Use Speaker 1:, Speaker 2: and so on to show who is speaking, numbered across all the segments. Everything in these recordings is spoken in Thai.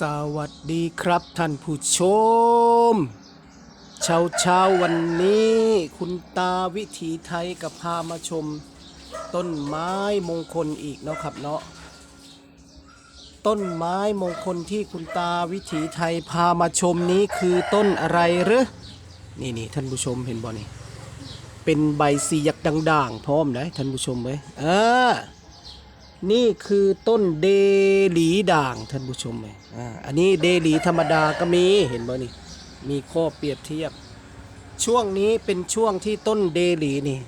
Speaker 1: สวัสดีครับท่านผู้ชม เช้าเช้าวันนี้คุณตาวิถีไทยกับพามาชม ต้นไม้มงคลอีกเนาะครับเนาะต้นไม้มงคลที่คุณตาวิถีไทยพามาชมนี้คือต้นอะไรหรือนี่นี่ท่านผู้ชมเห็นบ่นี่เป็นใบสียักษ์ด่างๆพร้อมนะท่านผู้ชมเว้ยเออ นี่คือต้นเดลีด่างท่านผู้ชมเลยอ่าอันนี้เดลีธรรมดาก็มีเห็นบ่นี่ มีข้อเปรียบเทียบ ช่วงนี้เป็นช่วงที่ต้นเดลีนี่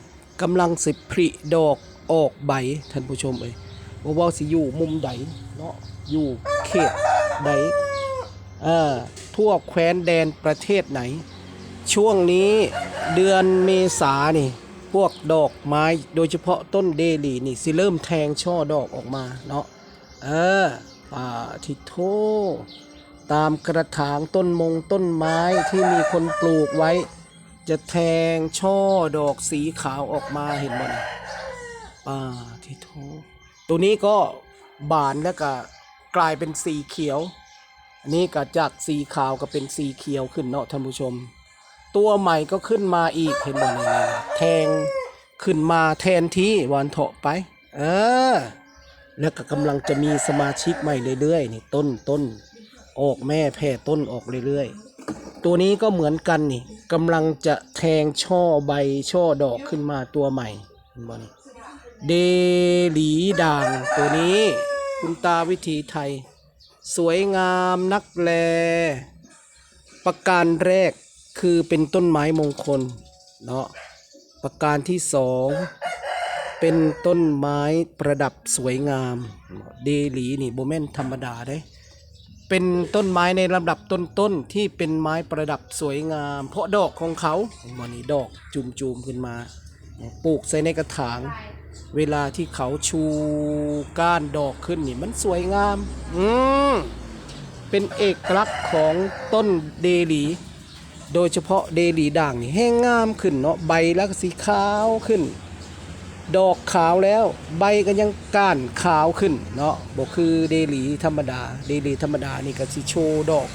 Speaker 1: กำลังสิผลิดอกออกใบท่านผู้ชมเอ้ยว่าว่าสิอยู่มุมใดเนาะอยู่เขตใดเอ่าทั่วแคว้นแดนประเทศไหน ช่วงนี้เดือนเมษานี่ พวกดอกไม้โดยเฉพาะต้นเดลี่นี่สิเริ่มแทงช่อดอกออกมาเนาะเออป่าทิโทตามกระถางต้นมงต้นไม้ที่มีคนปลูกไว้ จะแทงช่อดอกสีขาวออกมาเห็นบ่นะป่าทิโทตัวนี้ก็บานแล้วก็กลายเป็นสีเขียว อันนี้ก็จากสีขาวก็เป็นสีเขียวขึ้นเนาะท่านผู้ชม ตัวใหม่ก็ขึ้นมาอีกเห็นบ่นี่แทงขึ้นมาแทนที่วันเถาะไป เออ แล้วก็กำลังจะมีสมาชิกใหม่เรื่อยๆนี่ต้นต้นออกแม่แพ่ต้นออกเรื่อยๆ ตัวนี้ก็เหมือนกันนี่กำลังจะแทงช่อใบช่อดอกขึ้นมาตัวใหม่เห็นบ่นี่เดลีด่างตัวนี้ คุณตาวิถีไทย สวยงามนักแล ประการแรก คือเป็นต้นไม้มงคลเนาะประการที่สองเป็นต้นไม้ประดับสวยงาม เดลีนี่โบแมนธรรมดาได้เป็นต้นไม้ในลำดับต้นๆที่เป็นไม้ประดับสวยงาม เพราะดอกของเขาวันนี้ดอกจุ่มๆขึ้นมาปลูกใส่ในกระถาง เวลาที่เขาชูก้านดอกขึ้นนี่มันสวยงาม อืมเป็นเอกลักษณ์ของต้นเดลี โดยเฉพาะเดลีด่างนี่แห้งงามขึ้นเนาะใบแล้วก็สีขาวขึ้น ดอกขาวแล้วใบก็ยังก้านขาวขึ้นเนาะบอกคือเดลีธรรมดา เดลีธรรมดานี่ก็สิโชว์ดอก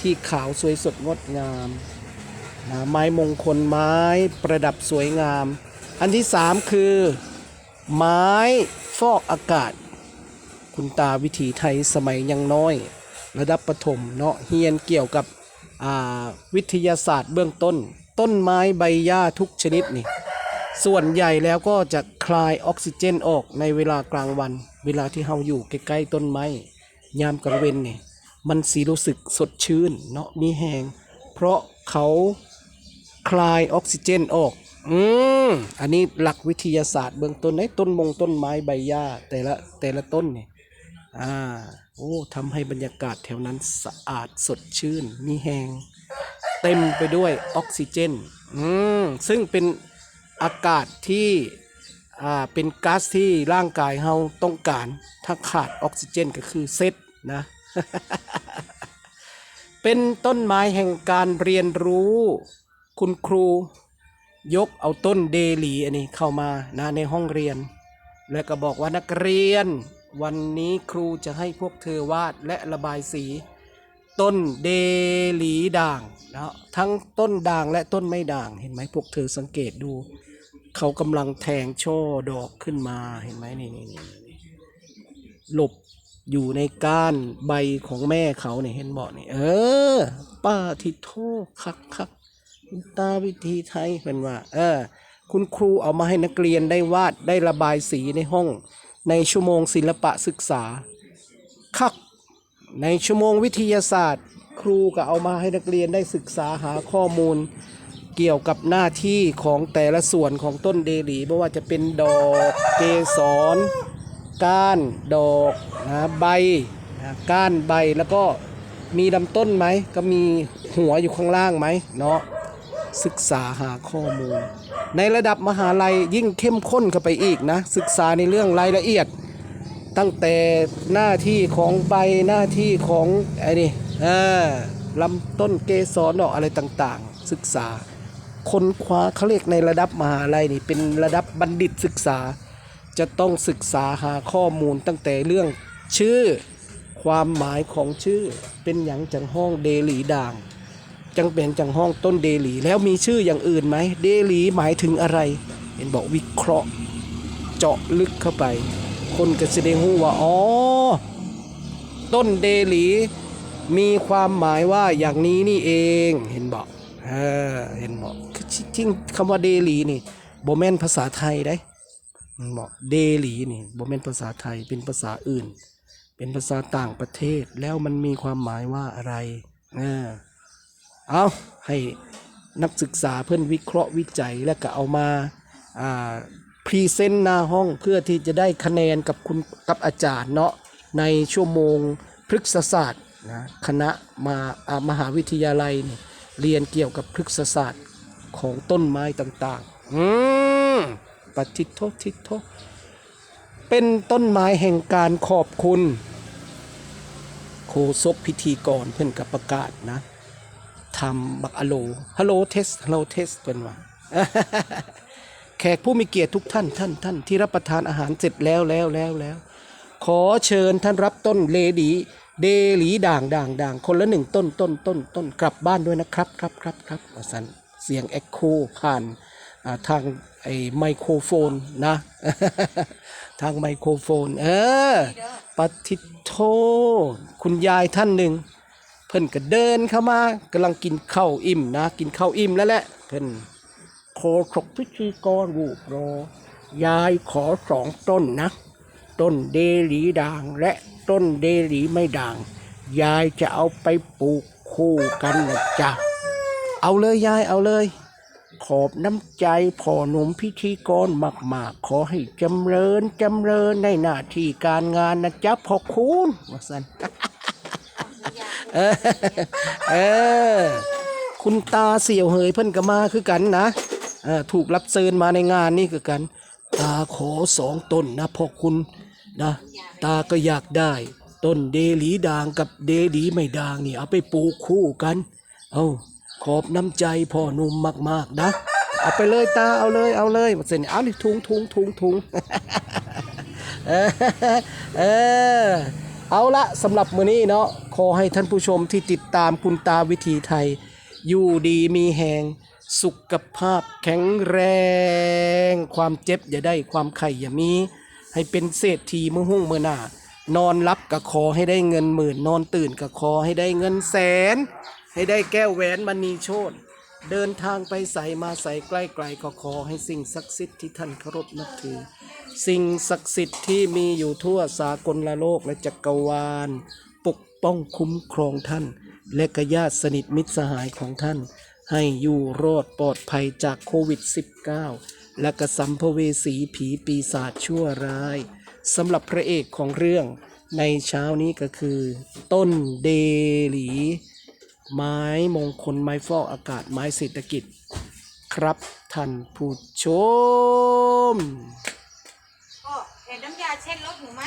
Speaker 1: ที่ขาวสวยสดงดงามนะไม้มงคลไม้ประดับสวยงาม อันที่สามคือ ไม้ฟอกอากาศ คุณตาวิถีไทยสมัยยังน้อย ระดับประถมเนาะเฮียนเกี่ยวกับ วิทยาศาสตร์เบื้องต้น ต้นไม้ใบหญ้าทุกชนิดนี่ส่วนใหญ่แล้วก็จะคลายออกซิเจนออกในเวลากลางวัน เวลาที่เราอยู่ใกล้ๆต้นไม้ยามกลางเวนนี่มันสีรู้สึกสดชื่นเนาะมีแหงเพราะเขาคลายออกซิเจนออก อืมอันนี้หลักวิทยาศาสตร์เบื้องต้นในต้นมงต้นไม้ใบหญ้าแต่ละแต่ละต้นเนี่ย อ่าโอ้ทำให้บรรยากาศแถวนั้นสะอาดสดชื่น มีแหงเต็มไปด้วยออกซิเจนอืมซึ่งเป็นอากาศที่อ่าเป็นก๊าซที่ร่างกายเราต้องการ ถ้าขาดออกซิเจนก็คือเซตนะ เป็นต้นไม้แห่งการเรียนรู้ คุณครูยกเอาต้นเดลีอันนี้เข้ามานะในห้องเรียน แล้วก็บอกว่านักเรียน วันนี้ครูจะให้พวกเธอวาดและระบายสี ต้นเดลีด่างนะทั้งต้นด่างและต้นไม่ด่างเห็นไหมพวกเธอสังเกตดู เขากำลังแทงช่อดอกขึ้นมาเห็นไหมนี่นี่นี่หลบอยู่ในก้านใบของแม่เขาเนี่ยเห็นบอกนี่เออ ป้าทิโทคักคักตาวิธีไทยเป็นว่า เออ คุณครูเอามาให้นักเรียนได้วาดได้ระบายสีในห้อง ในชั่วโมงศิลปะศึกษา คัก ในชั่วโมงวิทยาศาสตร์ ครูก็เอามาให้นักเรียนได้ศึกษาหาข้อมูล เกี่ยวกับหน้าที่ของแต่ละส่วนของต้นเดลีไม่ว่าจะเป็นดอกเกสรก้านดอกนะใบนะก้านใบแล้วก็มีลำต้นไหมก็มีหัวอยู่ข้างล่างไหมเนาะ ศึกษาหาข้อมูล ในระดับมหาลัยยิ่งเข้มข้นเข้าไปอีกนะ ศึกษาในเรื่องรายละเอียด ตั้งแต่หน้าที่ของใบหน้าที่ของไอ้นี่ลำต้นเกสรดอกอะไรต่างๆ ศึกษาค้นคว้าเขาเรียกในระดับมหาลัยนี่เป็นระดับบัณฑิตศึกษา จะต้องศึกษาหาข้อมูลตั้งแต่เรื่องชื่อ ความหมายของชื่อเป็นอย่างจังห้องเดลีด่าง จังเป็นจังห้องต้นเดลีแล้วมีชื่ออย่างอื่นไหมเดลีหมายถึงอะไร เห็นบอกวิเคราะห์ เจาะลึกเข้าไป คนก็จะได้รู้ว่าอ๋อต้นเดลีมีความหมายว่าอย่างนี้นี่เองเห็นบอกเออเห็นบอกจริงคำว่าเดลีนี่โบแมนภาษาไทยได้มันบอกเดลีนี่โบแมนภาษาไทยเป็นภาษาอื่น เป็นภาษาต่างประเทศแล้วมันมีความหมายว่าอะไรเออ เอาให้นักศึกษาเพื่อนวิเคราะห์วิจัยแล้วก็เอามาพรีเซนต์หน้าห้องเพื่อที่จะได้คะแนนกับคุณกับอาจารย์เนาะในชั่วโมงพฤกษศาสตร์นะคณะมาามหาวิทยาลัยนี่เรียนเกี่ยวกับพฤกษศาสตร์ของต้นไม้ต่างๆ อืมปฏิโทษทิโทเป็นต้นไม้แห่งการขอบคุณ โคศกพิธีกรเพื่อนกับประกาศนะ ทำบักอโลฮัลโหลเทสฮัลโหลเทสเพื่อนว่าแขกผู้มีเกียรติทุกท่านท่านท่านที่รับประทานอาหารเสร็จแล้วแล้วแล้วแล้ว ขอเชิญท่านรับต้นเลดีเดหลีด่างด่างด่างคนละหนึ่งต้นต้นต้นต้นกลับบ้านด้วยนะครับครับครับครับว่าสันเสียงเอ็กโคผ่านอ่าทางไอ้ไมโครโฟนนะ ทางไมโครโฟน เออปฏิโทคุณยายท่านหนึ่ง เพิ่นก็เดินเข้ามากำลังกินข้าวอิ่มนะ กินข้าวอิ่มแล้วแหละเพิ่นโคศกพิธีกรวูบรอยายขอสองต้นนะ ต้นเดลีด่างและต้นเดลีไม่ด่าง ยายจะเอาไปปลูกคู่กันนะจ๊ะเอาเลยยายเอาเลย ขอบน้ำใจพ่อหนุ่มพิธีกรมาก ๆ ขอให้จำเริญจำเริญในหน้าที่การงานนะจ๊ะพ่อคุณว่าสัน เออเออ คุณตาเสี่ยวเหยเพิ่นก็มาคือกันนะเออถูกรับเชิญมาในงานนี่คือกัน ตาขอสองต้นนะพ่อคุณนะ ตาก็อยากได้ ต้นเดหลีด่างกับเดหลีไม่ด่างนี่เอาไปปลูกคู่กัน เอาขอบน้ำใจพ่อหนุ่มมากๆนะเอาไปเลยตาเอาเลยเอาเลยเสร็จเอาดิทุงทุงทุงทุงเออ เอาละสำหรับมื้อนี้เนาะขอให้ท่านผู้ชมที่ติดตามคุณตาวิถีไทย อยู่ดีมีแหงสุขภาพแข็งแรง ความเจ็บอย่าได้ความไข่อย่ามี ให้เป็นเศรษฐีมือหุ่งมือหน้านอนรับก็ขอให้ได้เงินหมื่น นอนตื่นก็ขอให้ได้เงินแสน ให้ได้แก้วแหวนมณีโชต เดินทางไปใส่มาใส่ใกล้ไกลก็ขอให้สิ่งศักดิ์สิทธิ์ที่ท่านเคารพนับถือ สิ่งศักดิ์สิทธิ์ที่มีอยู่ทั่วสากลโลกและจักรวาล ปกป้องคุ้มครองท่าน และกญาติสนิทมิตรสหายของท่าน ให้อยู่รอดปลอดภัยจากโควิด -19 และกระสัมภเวสีผีปีศาจชั่วร้ายสำหรับพระเอกของเรื่องในเช้านี้ก็คือ ต้นเดหลี ไม้มงคลไม้ฟอกอากาศไม้เศรษฐกิจ ครับท่านผู้ชม
Speaker 2: ก็เห็นน้ำยาเช็ดรถหนูไหม